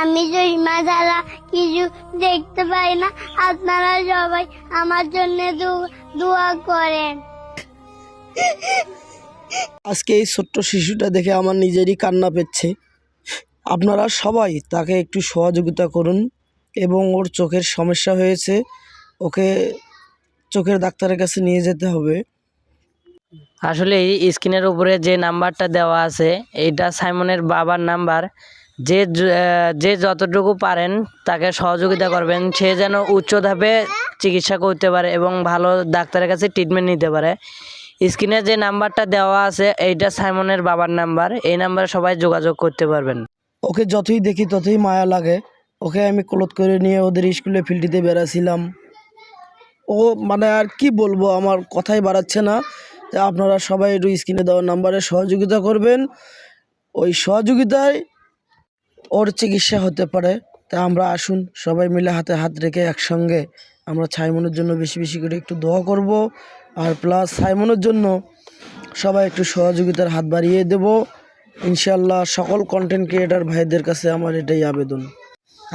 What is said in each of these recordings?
আমি চশমা ছাড়া কিছু দেখতে পাই না। আপনারা সবাই আমার জন্য দোয়া করেন। আজকে এই ছোট্ট শিশুটা দেখে আমার নিজেরই কান্না পেচ্ছে। আপনারা সবাই তাকে একটু সহযোগিতা করুন এবং ওর চোখের সমস্যা হয়েছে ওকে চোখের ডাক্তারের কাছে নিয়ে যেতে হবে। আসলে এই স্ক্রিনের উপরে যে নাম্বারটা দেওয়া আছে এইটা সাইমনের বাবার নাম্বার। যে যে যতটুকু পারেন তাকে সহযোগিতা করবেন। সে যেন উচ্চ ধাপে চিকিৎসা করতে পারে এবং ভালো ডাক্তারের কাছে ট্রিটমেন্ট নিতে পারে। স্ক্রিনে যে নাম্বারটা দেওয়া আছে, এইটা সাইমনের বাবার নাম্বার। এই নাম্বারে সবাই যোগাযোগ করতে পারবেন। ওকে যতই দেখি ততই মায়া লাগে। ওকে আমি ক্লোথ করে নিয়ে ওদের স্কুলে ফিল্ডিতে বেড়াছিলাম। ও মানে আর কি বলব, আমার কথাই বাড়াচ্ছে না। আপনারা সবাই একটু স্ক্রিনে দেওয়া নাম্বারে সহযোগিতা করবেন। ওই সহযোগিতায় ওর চিকিৎসা হতে পারে, তা আমরা আসুন, সবাই মিলে হাতে হাত রেখে একসঙ্গে আমরা ছাইমনের জন্য বেশি বেশি করে একটু দোয়া করব। আর প্লাস ছাইমনের জন্য সবাই একটু সহযোগিতার হাত বাড়িয়ে দেব। ইনশাল্লাহ সকল কন্টেন্ট ক্রিয়েটার ভাইদের কাছে আমার এটাই আবেদন।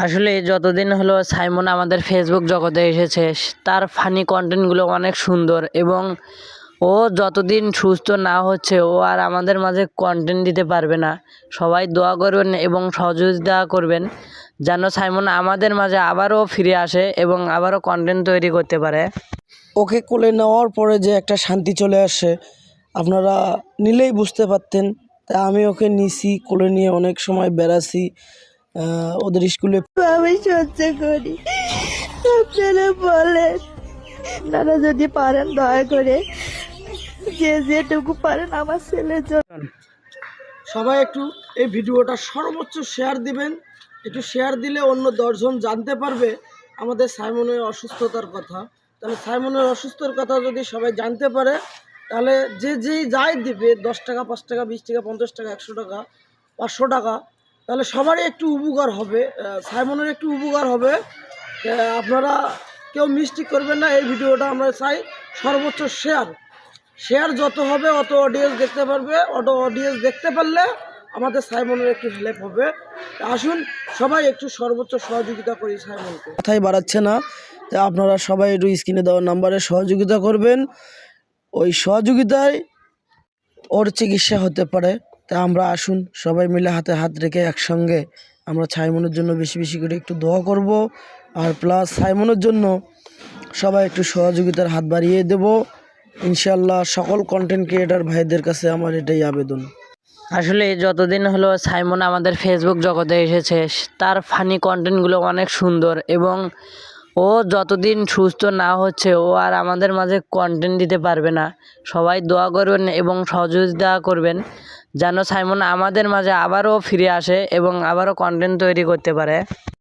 আসলে যতদিন হলো সাইমন আমাদের ফেসবুক জগতে এসেছে, তার ফানি কন্টেন্টগুলো অনেক সুন্দর এবং ও যতদিন সুস্থ না হচ্ছে ও আর আমাদের মাঝে কন্টেন্ট দিতে পারবে না। সবাই দোয়া করবেন এবং সহযোগিতা করবেন যেন সাইমন আমাদের মাঝে আবারও ফিরে আসে এবং আবারও কন্টেন্ট তৈরি করতে পারে। ওকে কোলে নেওয়ার পরে যে একটা শান্তি চলে আসে আপনারা নিলেই বুঝতে পারতেন। তা আমি ওকে নিছি কোলে নিয়ে অনেক সময় বেড়াছি ওদের স্কুলে আমি সহ্য করি। আপনারা বলেন আপনারা যদি পারেন দয়া করে। যে যেটুকু পারেন আমার ছেলের জন্য। সবাই একটু এই ভিডিওটা সর্বোচ্চ শেয়ার দিবেন। একটু শেয়ার দিলে অন্য দশজন জানতে পারবে আমাদের সাইমনের অসুস্থতার কথা। তাহলে সাইমনের অসুস্থতার কথা যদি সবাই জানতে পারে, তাহলে যে যেই যাই দিবে, দশ টাকা, পাঁচ টাকা, বিশ টাকা, পঞ্চাশ টাকা, একশো টাকা, পাঁচশো টাকা, তাহলে সবারই একটু উপকার হবে সাইমনের একটু উপকার হবে। আপনারা কেউ মিস্টেক করবেন না, এই ভিডিওটা আমরা চাই সর্বোচ্চ শেয়ার শেয়ার যত হবে, অত অডিয়েন্স দেখতে পারবে। অত অডিয়েন্স দেখতে পারলে আমাদের সাইমনের একটু হেল্প হবে। আসুন, সবাই একটু সর্বোচ্চ সহযোগিতা করি সাইমনকে। কথাই বাড়াচ্ছে না, তা আপনারা সবাই একটু স্ক্রিনে দেওয়া নাম্বারে সহযোগিতা করবেন। ওই সহযোগিতায় ওর চিকিৎসা হতে পারে। তা আমরা আসুন, সবাই মিলে হাতে হাত রেখে একসঙ্গে আমরা সাইমনের জন্য বেশি বেশি করে একটু দোয়া করব। আর প্লাস সাইমনের জন্য সবাই একটু সহযোগিতার হাত বাড়িয়ে দেব। ইনশাল্লাহ সকল কন্টেন্ট ক্রিয়েটার ভাইদের কাছে আমার এটাই আবেদন। আসলে যতদিন হলো সাইমন আমাদের ফেসবুক জগতে এসেছে, তার ফানি কন্টেন্টগুলো অনেক সুন্দর এবং ও যতদিন সুস্থ না হচ্ছে, ও আর আমাদের মাঝে কন্টেন্ট দিতে পারবে না। সবাই দোয়া করবেন এবং সহযোগিতা করবেন, যেন সাইমন আমাদের মাঝে আবারও ফিরে আসে এবং আবারও কন্টেন্ট তৈরি করতে পারে।